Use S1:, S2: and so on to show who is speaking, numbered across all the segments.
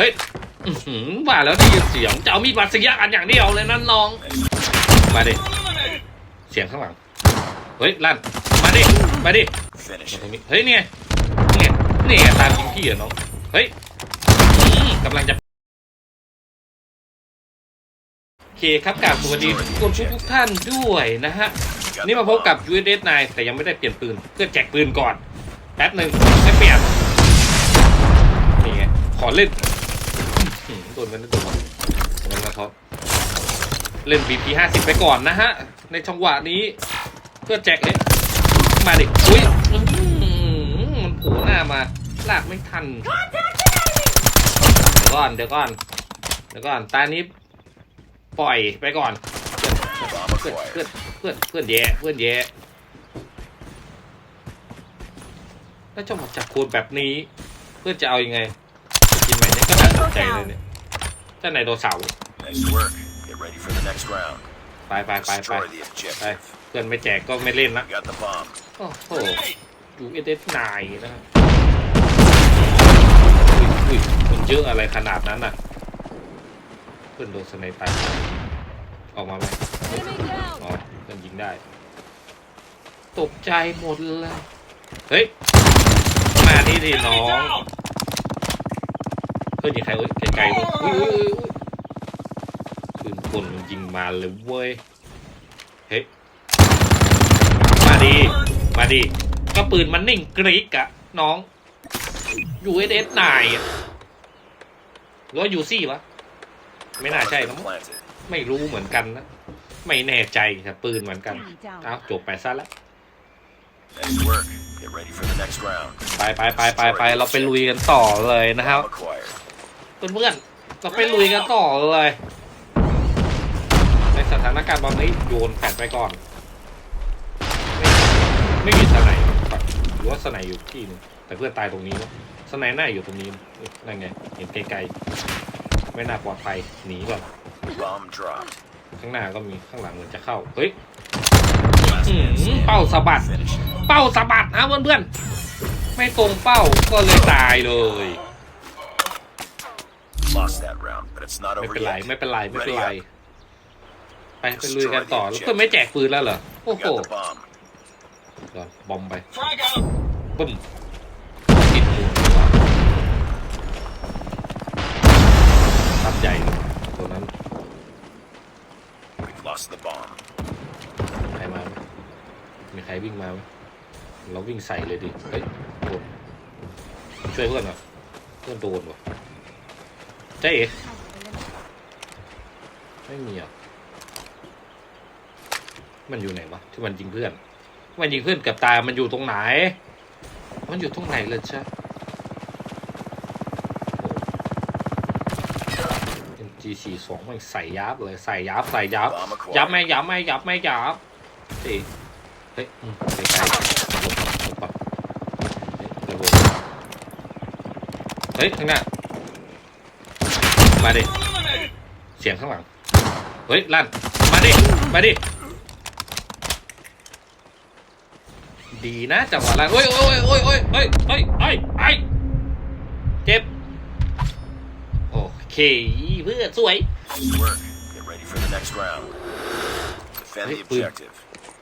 S1: ฮ้ยอื้อหือว่าแล้วได้ยินเสียงจะเอามีดมาเสียกันอย่างเดียวเลยนั่นน้อง มาดิ เสียงข้างหลัง เฮ้ยลั่น มาดิ มาดิ
S2: Finish
S1: มาตรง
S2: it.
S1: นี้เฮ้ยเนี่ยเนี่ยเนี่ยตามยิงพี่เหรอน้อง เฮ้ยอืมกำลังจะโอเคครับกราบสวัสดีทุกคนทุกทุกๆท่านด้วยนะฮะ นี่มาพบกับ u s s 9แต่ยังไม่ได้เปลี่ยนปืนเพื่อแจกปืนก่อน แป๊บหนึ่งไม่เปลี่ยน นี่ไง ขอเล่น อื้อหือโดนมันโดนมันมาเขาเล่น BP 50ไปก่อนนะฮะ ในจังหวะนี้เพื่อแจกเอ้ยมาดิอุ้ยอื้อหือมันโผล่หน้ามาลากไม่ทัน เดี๋ยวก่อน เดี๋ยวก่อน เดี๋ยวก่อน ตานี้ปล่อยไปก่อน
S2: Bomb
S1: เพื่อน
S2: acquired.
S1: เพื่อนเพื่อนเพื่อนแย่เพื่อนแย่แล้วจะมาจับคูณแบบนี้ เพื่อนจะเอายังไงกินไหมเนี่ยก็น่าสนใจเลยเนี่ย เจ้าไหนโดเสาร์
S2: Nice work. Get ready for the next round.
S1: ไปไปไปไป
S2: Destroy the
S1: ไป
S2: objective.
S1: เพื่อนไม่แจกก็ไม่เล่นละ
S2: You got the bomb.
S1: โอ้โหอยู่เอเดสนายนะครับอุ้ยอุ้ยมันเยอะอะไรขนาดนั้นน่ะ เพื่อนโดนสไนเปอร์ออกมาไหม
S3: Enemy down.
S1: อ๋อเพื่อนยิงได้ ตกใจหมดเลย เฮ้ย มาที่ดิน้อง เพื่อนยิงใครเอ้ยไกลๆเลยอุ้ยอุ้ยอุ้ยอุ้ยปืนกลมันยิงมาเลยเว้ย เฮ้ย มาดี มาดี ก็ปืนมันนิ่งกริกอะน้องอยู่เอสเอสนายอะหรือว่ายูซี่วะไม่น่า
S2: Bomb
S1: ใช่
S2: has
S1: นะ
S2: been planted.
S1: ไม่รู้เหมือนกันนะ ไม่แน่ใจแต่ปืนเหมือนกัน
S3: Enemy down.
S1: เอาจบไปซะแล้ว
S2: Nice work. Get ready for the next round.
S1: ไปไปไปไปไปเราไปลุยกันต่อเลยนะครับ
S2: Bomb acquired.
S1: เพื่อนๆเราไปลุยกันต่อเลย ในสถานการณ์แบบนี้โยนแผดไปก่อน ไม่ไม่มีสไนด์หรือว่าสไนด์อยู่ที่หนึงแต่เพื่อนตายตรงนี้นะสไนด์น่าอยู่ตรงนี้นะนั่นไง เห็นไกลๆไม่น่าปลอดภัยหนีก่อน
S2: Bomb dropped.
S1: ข้างหน้าก็มีข้างหลังเหมือนจะเข้า เฮ้ย
S2: Last
S1: อื
S2: man
S1: ม
S2: standing.
S1: เป้าสะบัด
S2: Finish it.
S1: เป้าสะบัดนะเพื่อนๆ ไม่ตรงเป้าก็เลยตายเลย
S2: Lost that round, but it's not
S1: ไม่
S2: over
S1: เป็นไร
S2: yet.
S1: ไม่เป็นไร ไม่เป็นไร
S2: Ready
S1: ไปไปลุยกันต่อ แล้วเพื่อนไม่แจกปืนแล้วเหรอ โอ้
S2: You
S1: โห
S2: got the bomb.
S1: เดี๋ยวบอมไป
S2: Frag out.
S1: บึ้มติดมือตับใหญ่เลยตัวนั้น
S2: We've lost the bomb.
S1: ใครมาไหมมีใครวิ่งมาไหมเราวิ่งใส่เลยดิ เฮ้ยโดนช่วยเพื่อนหน่อยเพื่อนโดนว่ะ เจ๊เอ๋ไม่มีอะมันอยู่ไหนวะที่มันยิงเพื่อน มันยิงเพื่อนกับตายมันอยู่ตรงไหน มันอยู่ตรงไหนเลยใช่ MG42 มันใส่ยับเลยใส่ยับใส่ยับยับไม่ยับไม่ยับไม่ยับเฮ้ยเฮ้ยอืมไกลๆหลบหลบก่อนเฮ้ยระเบิดเฮ้ยข้างหน้า มาดิ เสียงข้างหลัง เฮ้ยลั่น มาดิ มาดิ ดีนะจังหวะลั่นเฮ้ยเฮ้ยเฮ้ยเฮ้ยเฮ้ยเฮ้ยโอ้ยเจ็บ โอเคเพื่อสวย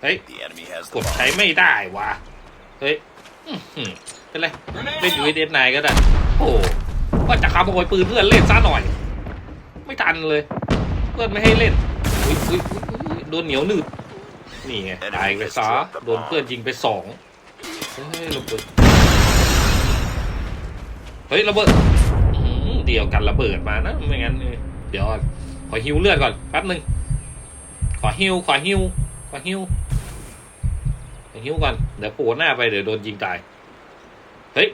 S1: เฮ้ย
S2: The
S1: กดใช้ไม่ได้วะเฮ้ยเป็นไรไม่นอยู่เอเดนไนก็ได้ โอ้ว่าจะขโมยปืนเพื่อนเล่นซะหน่อย ไม่ทันเลย เพื่อนไม่ให้เล่นอุ๊ยอุ๊ยอุ๊ยอุ๊ยโดนเหนียวหนืดนี่ไงตายไปซะโดนเพื่อนยิงไปสองเฮ้ยระเบิดเฮ้ยระเบิดอื้อหือเดียวกันระเบิดมานะไม่งั้นเนี่ยเดี๋ยวขอฮิวเลือดก่อนแป๊บหนึ่งขอฮิวขอฮิวขอฮิวขอฮิวก่อนเดี๋ยวโผล่หน้าไปเดี๋ยวโดนยิงตายเฮ้ย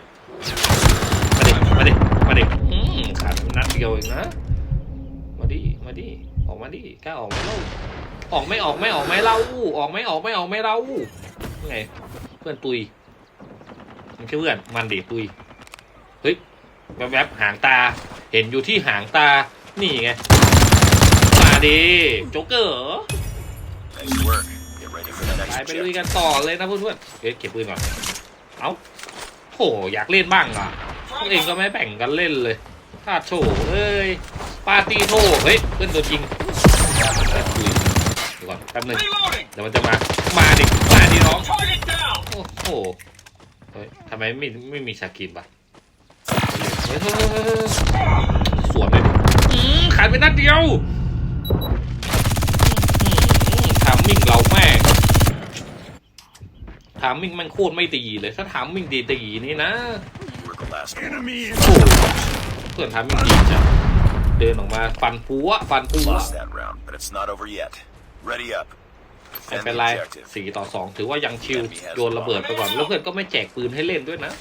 S1: มาดิมาดิมาดิอืมขาดนัดเดียวเองนะ ดิมาดิ ออกมาดิกล้าออกไหมเล่าออกไม่ออกไม่ออกไม่เล่าออกไม่ออกไม่ออกไม่เล่าไง เพื่อนตุยมันชื่เพื่อน มันดิตุย เฮ้ยแวบๆหางตา เห็นอยู่ที่หางตา นี่ไง มาดิโจ๊กเกอร์ไปไปลุยกันต่อเลยนะเพื่อนๆเฮ้ยเก็บปืนก่อน เอ้าโถอยากเล่นบ้างอะพวกเองก็ไม่แบ่งกันเล่นเลยพลาโถเอ้ย ปาตีโถเฮ้ยเพื่อนโดนยิงเดี๋ยวก่อนแป๊บหนึง
S3: Reloading!
S1: เดี๋ยวมันจะมา มาดิ มาดิน้อง
S3: Target down!
S1: โอ้โหเฮ้ยทำไมไม่ไม่มีสกินปะเฮ้ยเฮ้ยเฮ้ยเฮ้ยเฮ้ยสวนเลยดิอืมขาดไปนัดเดียวอืมถามมิ่งเราแม่งถามมิ่งมันโคตรไม่ดีเลย ถ้าถามมิ่งดีดีๆนี่นะ
S2: We're the last one.
S3: Enemy
S1: โอ้เพื่อนถามมิ่งดีจ้ะเดินออกมาฟันปัวฟันปัว
S2: Lost that round, but it's not over yet. Ready up.
S1: ไม่
S2: Defend
S1: เป็น
S2: the
S1: ไร
S2: objective.
S1: สี่ต่อสองถือว่ายังชิลโยนระเบิดไปก่อน แล้วเพื่อนก็ไม่แจกปืนให้เล่นด้วยนะ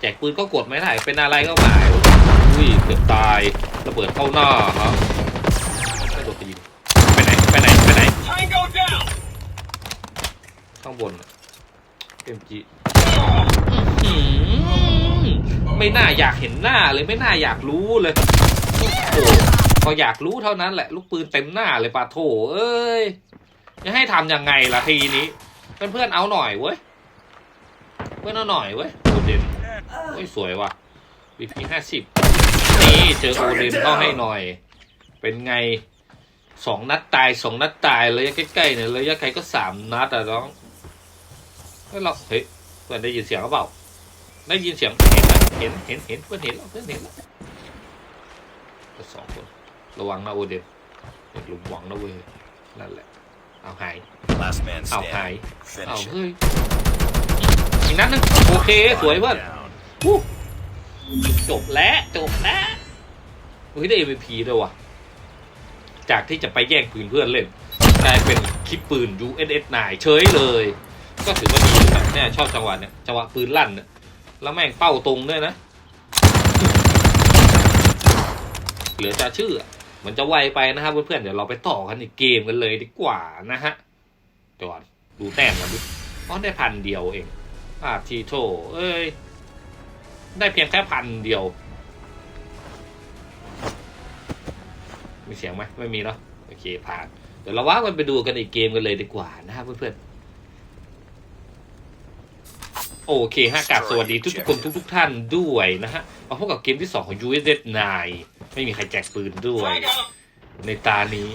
S1: แจกปืนก็กดไม่ได้เป็นอะไรก็หมายอุ้ยเกือบตายระเบิดเข้าหน้าครับกระโดดไปยิงไปไหนไปไหนไปไหน
S3: Tango down!
S1: ข้างบนเอ็มจีไม่น่าอยากเห็นหน้าเลยไม่น่าอยากรู้เลย โอ้พออยากรู้เท่านั้นแหละ ลูกปืนเต็มหน้าเลยปาโถเอ้ยจะให้ทำยังไงล่ะทีนี้เพื่อนเพื่อนๆเอาหน่อยเว้ยเพื่อนเอาหน่อยเว้ยโอเดนเฮ้ยสวยว่ะ BP ห้าสิบนี่เจอโอเดนเข้าให้หน่อย เป็นไงสองนัดตายสองนัดตายระยะใกล้ๆเนี่ยระยะไกลก็สามนัดอะน้องเฮ้ยเราเฮ้ยเพื่อนได้ยินเสียงหรือเปล่า ได้ยินเสียงเห็นเห็นเห็นเห็นเพื่อนเห็นเพื่อนเห็นแล้ว ก็สองคน ระวังนะโอเดนเด็กหลุมหวังนะเว้ยนั่นแหละเอาหาย
S2: Last man
S1: เอาหาย
S2: standing.
S1: เอา
S2: Finish it.
S1: เฮ้ย อีกนัดหนึงโอเคสวยเพื่อน
S3: Down.
S1: ฮู้จบแล้ว จบแล้วเฮ้ยได้ MVP ด้วยว่ะ จากที่จะไปแย่งปืนเพื่อนเล่นกลายเป็นคลิปปืน USS 9เฉยเลย ก็ถือว่าดีนะเนี่ยชอบจังหวะเนี่ย จังหวะปืนลั่นเนี่ยแล้วแม่งเป้าตรงด้วยนะ เหลือจะชื่อมันจะไวไปนะครับเพื่อนๆเดี๋ยวเราไปต่อกันอีกเกมกันเลยดีกว่านะฮะเดี๋ยวก่อนดูแต้มกันดิอ๋อได้พันเดียวเองอ่าทีโถเอ้ย ได้เพียงแค่พันเดียว มีเสียงไหมไม่มีเนาะโอเคผ่าน เดี๋ยวเราว่ากันไปดูกันอีกเกมกันเลยดีกว่านะครับเพื่อนๆ โอเคฮะกราบสวัสดีทุกๆคนทุกๆท่านด้วยนะฮะมาพบกับเกมที่ 2 ของ USS 9 ไม่มีใครแจกปืนด้วย
S3: Frag out!
S1: ในตานี้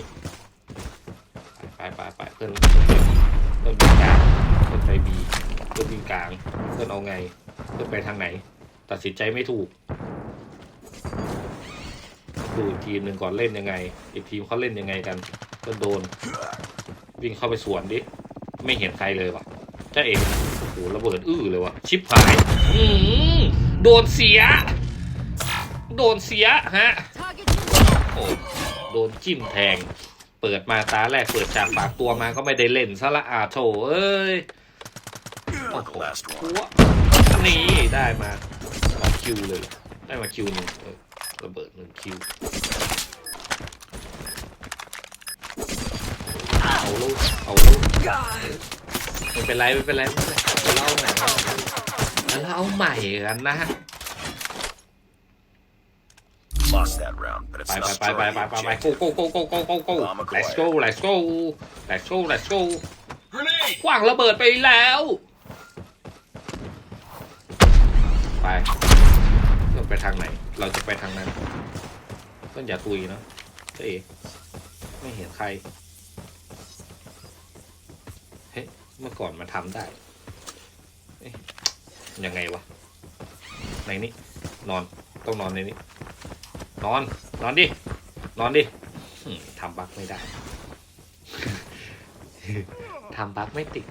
S1: ไปไปไปเพื่อนเพื่อนวิ่งกลางเพื่อนไปบีเพื่อนวิ่งกลาง เพื่อนเอาไง เพื่อนไปทางไหน ตัดสินใจไม่ถูกดูอีกทีมหนึ่งก่อนเล่นยังไง อีกทีมเขาเล่นยังไงกันเพื่อนโดน วิ่งเข้าไปสวนดิ ไม่เห็นใครเลยว่ะจ้าเอก โอ้โหระเบิดอื้อเลยว่ะชิปหายอืมโดนเสีย โดนเสียฮะโอ้โดนจิ้มแทง เปิดมาตาแรกเปิดจากปากตัวมาก็ไม่ได้เล่นซะละอาโถเอ้ยโอ้โหหัวนี่ได้มาคิวเลยได้มาคิวหนึ่งระเบิดหนึ่งคิวเอาลูกเอาลูก ไม่เป็นไรไม่เป็นไรไม่เป็นไรเดี๋ยวเราเอาใหม่เดี๋ยวเราเอาใหม่กันนะ
S2: Lost that round, but
S1: ไป
S2: it's
S1: ไป
S2: not
S1: ไปไปไปไปไป
S2: objective.
S1: go go go go go go go let's go let's go let's go let's go
S3: Grenade!
S1: ขว้างระเบิดไปแล้ว ไปเราไปทางไหน เราจะไปทางนั้น ต้นอย่าตุยเนอะเจ๊เอ๋ไม่เห็นใคร เฮ้ยเมื่อก่อนมาทำได้เอ๊ะยังไงวะ ในนี้ นอนต้องนอนในนี้ นอน นอนดิ นอนดิอืมทำบักไม่ได้ทำบักไม่ติด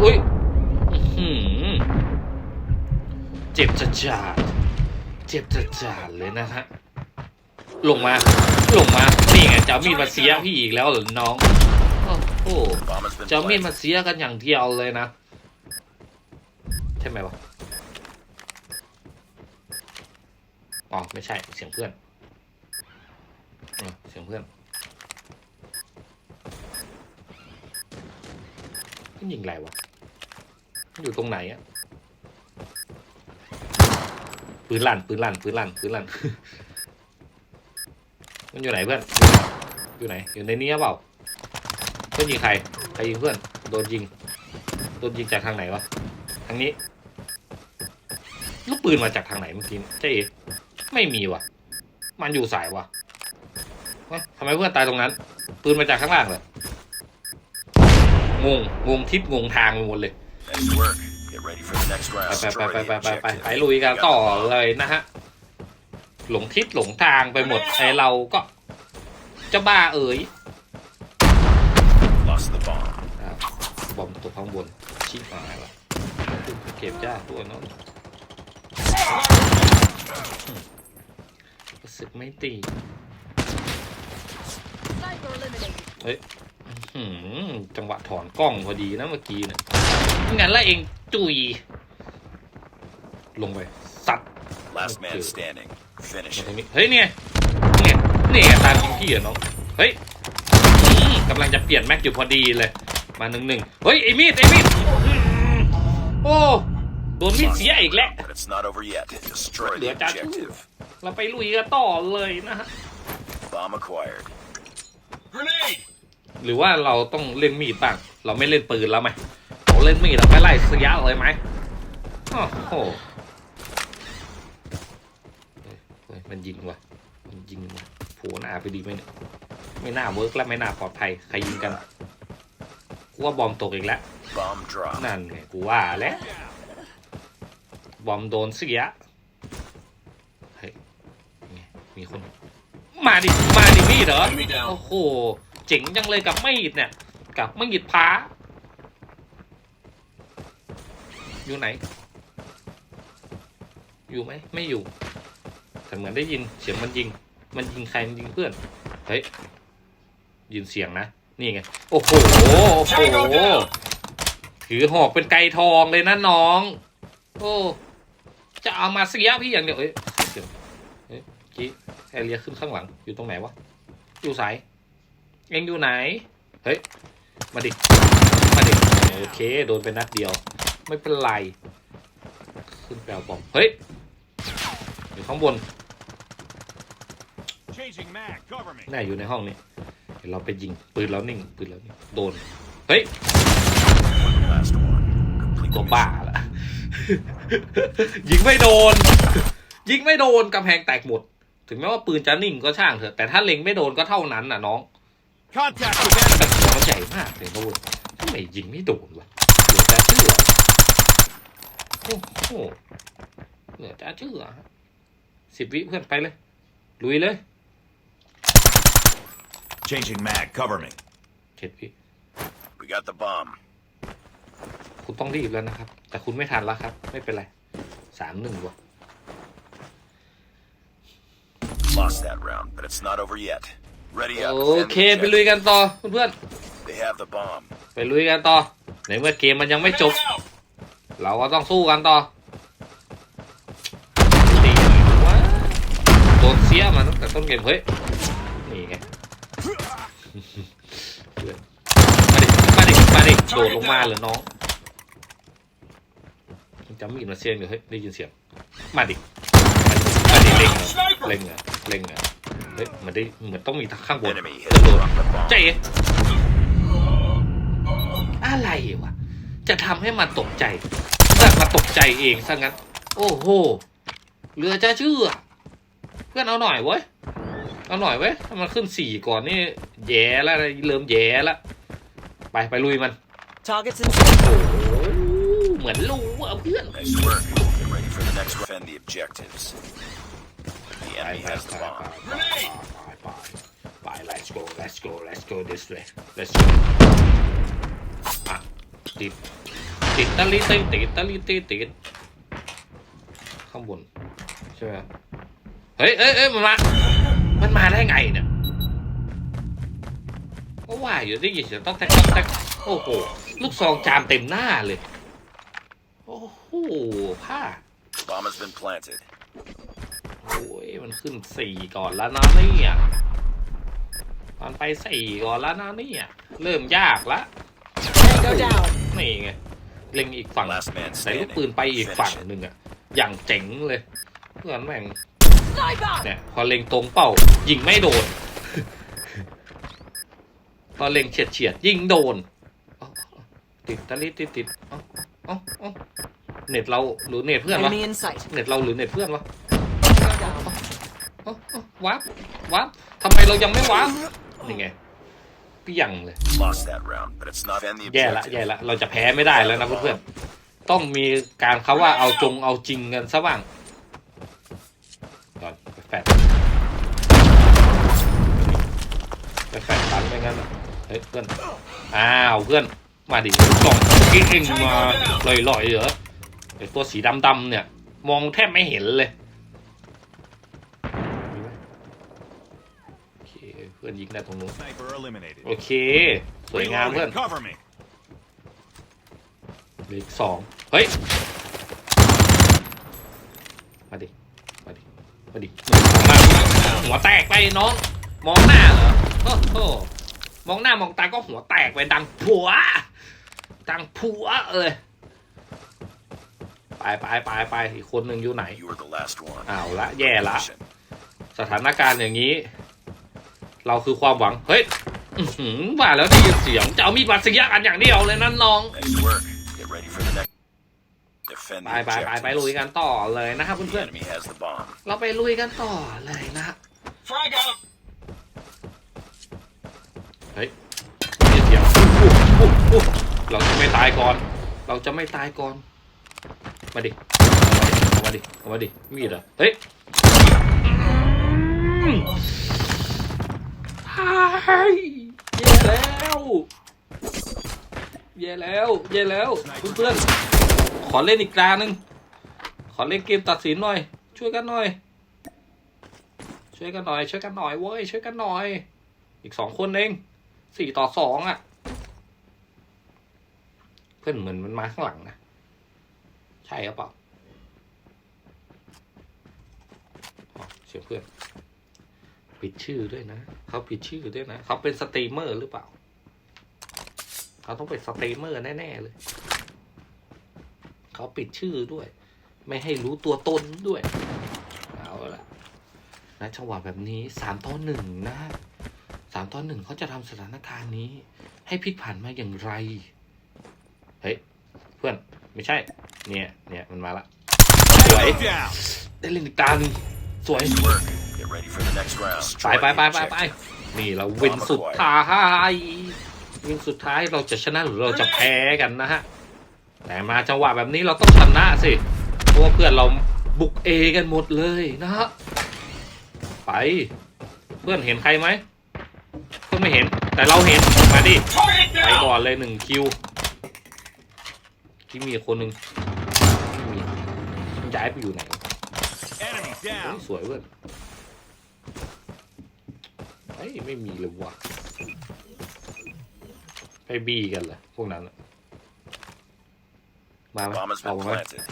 S1: อุ้ยอื้อหือเจ็บจะจาดเจ็บจะจาดเลยนะฮะ ลงมา ลงมา นี่ไงจะเอามีดมาเสียพี่อีกแล้วเหรอน้อง โอ้
S2: Bomb has been
S1: จะเอามีด
S2: planted.
S1: มาเสียกันอย่างเดียวเลยนะ ใช่ไหมวะ อ๋อ ไม่ใช่ เสียงเพื่อนเอเสียงเพื่อนมันยิงอะไรวะมันอยู่ตรงไหนอะปืนลั่นปืนลั่นปืนลั่นปืนลั่น มันอยู่ไหนเพื่อน อยู่ไหน อยู่ในนี้หรือเปล่า พื่อนยิงใครใครยิงเพื่อนโดนยิงโดนยิงจากทางไหนวะทางนี้ลูกปืนมาจากทางไหนเมื่อกี้เจ๊เอ๋ไม่มีวะมันอยู่สายวะทำไมเพื่อนตายตรงนั้น ปืนมาจากข้างล่างเลยงงงงทิศงงทางไปหมดเลยไปไปไปไปไปไปไปไปลุยกันต่อเลยนะฮะหลงทิศหลงทางไปหมดไอเราก็เจะบ้าเอ๋ย
S2: Lost the bomb.
S1: อ้าวบอมตกข้างบน ชิบหายละเก็บยากตัวเนาะรู้สึกไม่ตี
S4: Sniper eliminated.
S1: หืมจังหวะถอนกล้องพอดีนะเมื่อกี้เนี่ยไม่งั้นแล้วเองจุย ลงไป สัตว์
S2: Last man
S1: Okay.
S2: standing.
S1: มา
S2: Finish
S1: ตรง
S2: it.
S1: นี้เฮ้ยเนี่ยเนี่ยเนี่ยตามจริงพี่อะน้อง เฮ้ยอืมกำลังจะเปลี่ยนแม็กอยู่พอดีเลย มาหนึ่งหนึ่งเฮ้ยไอ้มีดไอ้มีดอืมโอ้โดนมีด
S2: Lost
S1: เสีย
S2: the
S1: อีกแล้ว
S2: round, But it's not over yet. Destroy the
S1: Lửa cha chú.
S2: objective.
S1: เราไปลุยกันต่อเลยนะฮะ
S2: Bomb acquired.
S3: Grenade!
S1: หรือว่าเราต้องเล่นมีดบ้าง เราไม่เล่นปืนแล้วไหมเราเล่นมีดเราไปไล่เสียเลยไหมโอ้โหเฮ้ยเฮ้ยมันยิงว่ะมันยิงว่ะ โผล่หน้าไปดีไหมเนี่ยไม่น่าเวิร์กและไม่น่าปลอดภัยใครยิงกันกูว่าบอมตกอีกแล้ว
S2: Bomb drop.
S1: นั่นไงกูว่าแล้ว บอมโดนเสียเฮ้ยไงมีคน มาดิ มาดิมีดเหรอ
S3: Enemy down.
S1: โอ้โห เจ๋งจังเลยกับมีดเนี่ย กับมีดพ้าอยู่ไหน อยู่ไหม ไม่อยู่ แต่เหมือนได้ยินเสียงมันยิง มันยิงใครมันยิงเพื่อน เฮ้ย ยินเสียงนะ นี่ไง โอ้โห โอ้โห ถือหอกเป็นไกทองเลยนะน้อง โอ้ จะเอามาเสียพี่อย่างเดียวเอ้ยเดี๋ยวเฮ้ยเมื่อกี้แอเรียขึ้นข้างหลัง อยู่ตรงไหนวะ อยู่สาย เอ็งอยู่ไหน เฮ้ย มาดิ มาดิ โอเค โดนไปนัดเดียว ไม่เป็นไร ขึ้นแปลบอมเฮ้ยอยู่ข้างบน
S3: Changing mag. Cover me.
S1: น่าอยู่ในห้องนี้เดี๋ยวเราไปยิงปืนแล้วนิ่งปืนแล้วนิ่งโดน เฮ้ย
S2: Last one. Complete
S1: ตัว
S2: the
S1: บ้า
S2: mission.
S1: ละ ยิงไม่โดน ยิงไม่โดนกำแพงแตกหมด ถึงแม้ว่าปืนจะนิ่งก็ช่างเถอะ แต่ถ้าเล็งไม่โดนก็เท่านั้นน่ะน้อง
S3: Contact with enemy.
S1: แต่หัวใหญ่มากเลยนะเว้ยทำไมยิงไม่โดนวะเหลือจะเชื่อโอ้โหเหลือจะเชื่อสิบวิเพื่อนไปเลย ลุยเลย
S3: Changing mag. Cover me.
S1: เจ็ดวิ
S2: We got the bomb.
S1: คุณต้องรีบแล้วนะครับ แต่คุณไม่ทันแล้วครับ ไม่เป็นไรสามหนึ่งวะ
S2: Lost that round, but it's not over yet. Ready up.
S1: โอ
S2: Defend
S1: เค
S2: the
S1: ไปลุย
S2: objective.
S1: กันต่อเพื่อน
S2: They have the bomb.
S1: ๆไปลุยกันต่อในเมื่อเกมมันยังไม่จบ
S3: Grenade out.
S1: เราก็ต้องสู้กันต่อตีวะโดนเสียมาตั้งแต่ต้นเกมเฮ้ย นี่ไงเพื่อนมาดิ มาดิ มาดิ โดดลงมาเหรอน้องจำมีดมาเสียงอยู่เฮ้ยได้ยินเสียงมาดิมาดิเล็งเหรอเล็งเหรอเล็งเหรอเฮ้ยมันได้เหมือนต้องมีข้างบน
S2: Enemy
S1: เพื่อ
S2: has
S1: โดน
S2: dropped the bomb.
S1: เจ๊อะไรวะจะทำให้มันตกใจแต่มาตกใจเองซะงั้น โอ้โหเหลือจะเชื่อ เพื่อนเอาหน่อยเว้ยเอาหน่อยเว้ยถ้ามันขึ้นสี่ก่อนนี่แย่แล้วนะเริ่มแย่แล้วไปไปลุยมัน
S4: Targets in
S1: โอ้โหเหมือนรู้อะเพื่อน
S2: Nice work. Get ready for the next round. Defend the objectives. The
S1: ไป
S2: enemy
S1: ไป
S2: has
S1: ไป
S2: the
S1: ไป
S2: bomb.
S1: ไปไปไป let's go let's go let's go this way let's go อะติดติดตะลิติดติดตะลิติดติดข้างบนใช่ไหมเฮ้ยเอ้ยเอ้ยมันมา มันมาได้ไงเนี่ยก็ว่าอยู่ได้ยินเสียงต้องแตกต้องแตกโอ้โห ลูกซองจามเต็มหน้าเลย โอ้โหผ้า
S2: Bomb has been planted.
S1: โอ้ยมันขึ้นสี่ก่อนแล้วนะเนี่ยมันไปสี่ก่อนแล้วนะเนี่ยเริ่มยากละ
S4: Go down.
S1: นี่ไงเล็งอีกฝั่ง
S2: Last man
S1: ใส่ลูก
S2: standing.
S1: ปืนไปอีกฝั่ง
S2: Finish it.
S1: หนึ่งอะอย่างเจ๋งเลยเพื่อนแม่ง
S4: Sniper.
S1: เนี่ยพอเล็งตรงเป้ายิงไม่โดน พอเล็งเฉียดเฉียดๆยิงโดนเอาเอา ติดตะลิดติดติดเอ้าเอ้าเอ้าเน็ตเราหรือเน็ตเพื่อนวะ
S4: Enemy in sight.
S1: เน็ตเราหรือเน็ตเพื่อนวะ
S4: Go down.
S1: เอ้าเอ้าวับวับทำไมเรายังไม่วับนี่ไงเปี้ยงเลย
S2: Lost that round, but it's not end the
S1: แย่ละ
S2: objective.
S1: แย่ละ เราจะแพ้ไม่ได้แล้วนะเพื่อนๆ ต้องมีการเขาว่าเอาจงเอาจริงกันซะบ้างก่อนไปแฟดไปแฟดตันไม่งั้นอะเฮ้ยเพื่อน อ้าวเพื่อน มาดิกล่องกิ๊กเองมาลอยๆเหรอไอตัวสีดำๆเนี่ย มองแทบไม่เห็นเลยโอเคเพื่อนยิงได้ตรงนู้นโอเค สวยงามเพื่อนเหลืออีกสองเฮ้ย มาดิ มาดิ มาดิ หัวแตกไปน้อง มองหน้าเหรอโอ้โห มองหน้ามองตาก็หัวแตกไปดังผัว ดังผัวเอ้ยไปไปไปไปอีกคนหนึ่งอยู่ไหน
S2: You were the last one.
S1: เอาละแย่ละ
S2: Mission.
S1: สถานการณ์อย่างนี้ เราคือความหวัง เฮ้ยอื้อหือว่าแล้วได้ยินเสียงจะเอามีดบาดเสียกันอย่างเดียวเลยนั่นน้อง
S2: Nice work. Get ready for the next. Defend
S1: ไป
S2: the
S1: ไปไปไปลุย
S2: objectives.
S1: กันต่อเลยนะครับ
S2: The
S1: เพื่อน
S2: enemy has the bomb.
S1: ๆเราไปลุยกันต่อเลยนะ
S3: Frag out.
S1: เฮ้ยเสียงอู้อู้อู้เราจะไม่ตายก่อน เราจะไม่ตายก่อน มาดิเอามาดิเอามาดิมีดเหรอเฮ้ยอืมไอ้แย่แล้วแย่แล้วแย่แล้วเพื่อนๆขอเล่นอีกตาหนึ่งขอเล่นเกมตัดสินหน่อย ช่วยกันหน่อย ช่วยกันหน่อย ช่วยกันหน่อยเว้ยช่วยกันหน่อย อีกสองคนเอง สี่ต่อสองอะ เพื่อนเหมือนมันมาข้างหลังนะ ใช่หรือเปล่าเสียงเพื่อนปิดชื่อด้วยนะ เขาปิดชื่อด้วยนะ เขาเป็นสตรีมเมอร์หรือเปล่า เขาต้องเป็นสตรีมเมอร์แน่ ๆ เลย เขาปิดชื่อด้วย ไม่ให้รู้ตัวตนด้วย เอาละนะจังหวะแบบนี้สามต่อหนึ่งนะามต่อหนึ่งเขาจะทำสถานการณ์นี้ ให้พลิกผันมาอย่างไร เฮ้ย เพื่อนไม่ใช่ เนี่ย เนี่ย มันมาละ สวย ได้เล่นอีกตาหนึ่งสวย ไปไปไปไปไปนี่เราวินสุดท้ายวินสุดท้ายเราจะชนะหรือเราจะแพ้กันนะฮะ แต่มาจังหวะแบบนี้เราต้องชนะสิ เพราะว่าเพื่อนเราบุกเอกันหมดเลยนะฮะ ไป เพื่อนเห็นใครไหม เพื่อนไม่เห็น แต่เราเห็น มาดิ
S3: Target
S1: ไป
S3: down.
S1: ก่อนเลยหนึ่งคิว ที่มีคนหนึ่งไม่มีมันย้ายไปอยู่ไหน
S3: Enemy
S1: เฮ้ย
S3: down.
S1: สวยเว้ยเฮ้ยไม่มีเลยว่ะไปบีกันเหรอพวกนั้นน่ะมาไหม
S2: Bomb has
S1: ออก
S2: been
S1: มาไหม
S2: planted.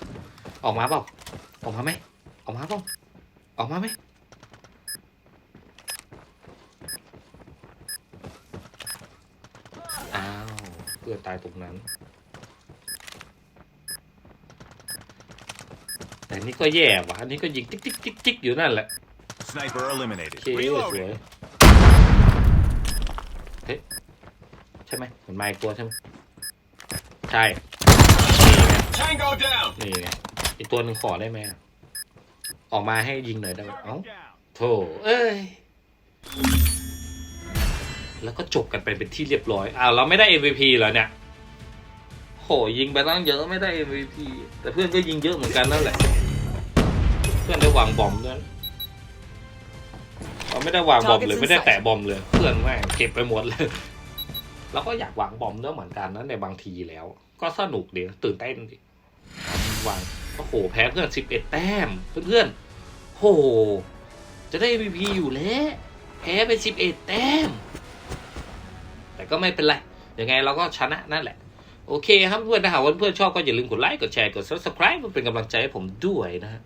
S1: ออกมาเปล่าออกมาไหมออกมาเปล่าออกมาไหมอ้าวเพื่อนตายตรงนั้น แต่นี่ก็แย่ว่ะอันนี้ก็ยิงติ๊กติ๊กติ๊กติ๊กอยู่นั่นแหละ
S3: Sniper
S1: โอ
S3: eliminated.
S1: เคสวย
S3: Reloading.
S1: เฮ้ยใช่ไหมเหมือนไมค์ตัวใช่ไหมใช่
S3: Tango down.
S1: นี่ไงอีกตัวหนึ่งขอได้ไหมอะออกมาให้ยิงหน่อยได้ไหมเอ้า
S3: Target down.
S1: โถเอ้ย แล้วก็จบกันไปเป็นที่เรียบร้อยอ้าวเราไม่ได้ MVP เหรอเนี่ยโหยิงไปตั้งเยอะไม่ได้ MVP แต่เพื่อนก็ยิงเยอะเหมือนกันนั่นแหละ เพื่อนได้วางบอมด้วยนะเราไม่ได้วางบอมเลยไม่ได้แตะบอมเลยเพื่อนแม่งเก็บไปหมดเลยเราก็อยากวางบอมด้วยเหมือนกันนะในบางทีแล้ว ก็สนุกดีนะตื่นเต้นดิวางโอ้โหแพ้เพื่อนสิบเอ็ดแต้มเพื่อนๆโหจะได้ MVP อยู่แล้วแพ้ไปสิบเอ็ดแต้ม แต่ก็ไม่เป็นไรยังไงเราก็ชนะนั่นแหละ โอเคครับเพื่อนถ้าหากว่าเพื่อนชอบก็อย่าลืมกดไลค์กดแชร์กด subscribe มันเป็นกำลังใจให้ผมด้วยนะฮะ